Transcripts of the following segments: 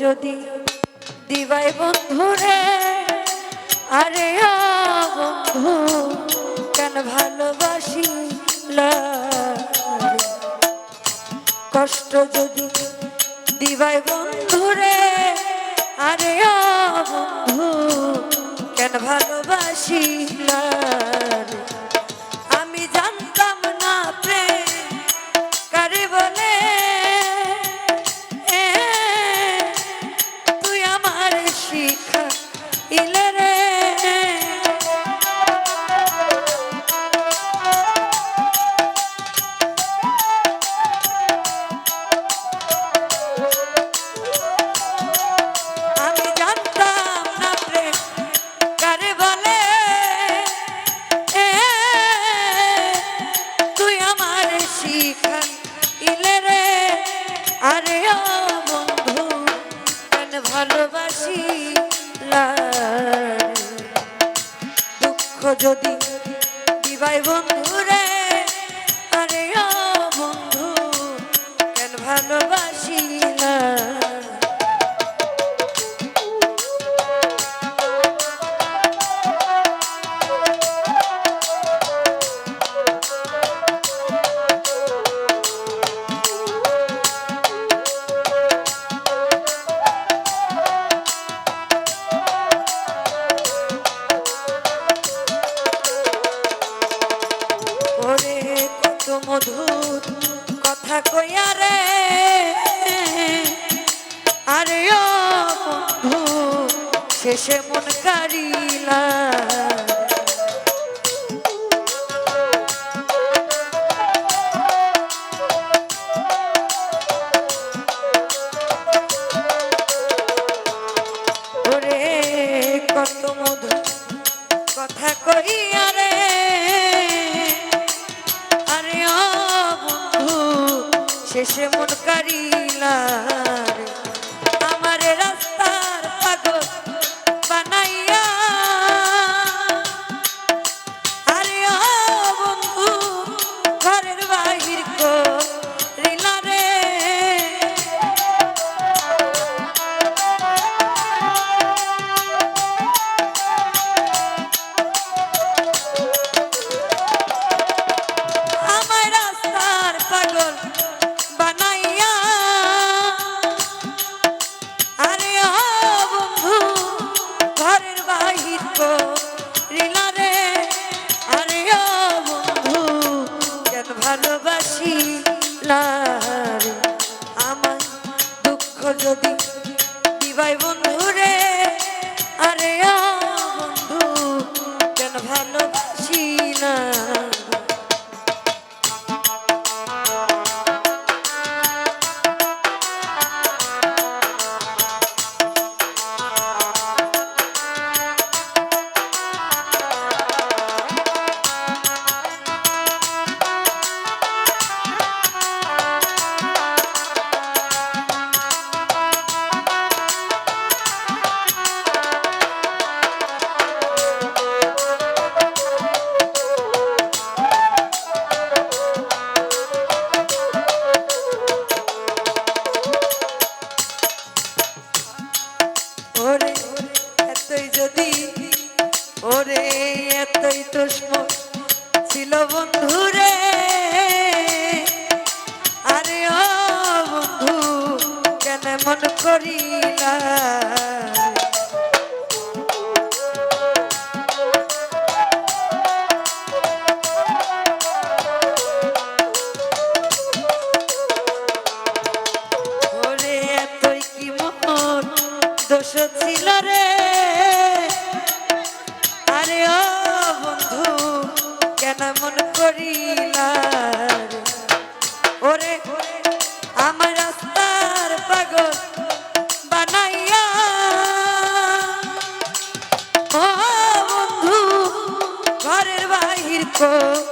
যদি দিবাই বন্ধু রে আরে বন্ধু, কেন ভালোবাসি কষ্ট যদি দিবাই বন্ধু রে আরে বন্ধু, কেন ভালোবাসি না ভালোবাসি দুঃখ যদি দিবাই বন্ধু ওরে কত মধুর কথা কইয়া রে। আরে ও বন্ধু শেষে মন কারিলা হেসে মন কারিলা বাসি না করি না Oh.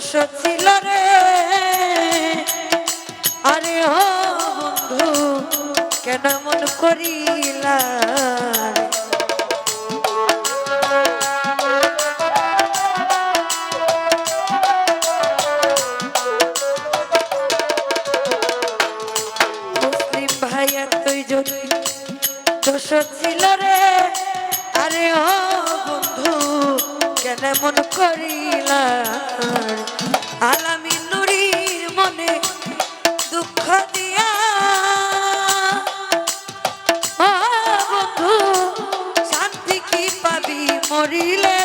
ছিল রে। আরে ও বন্ধু কেন মন করিলা? মন করিলা। আলামি নুরির মনে দুঃখ দিয়া। বন্ধু শান্তি কি পাবি মরিলে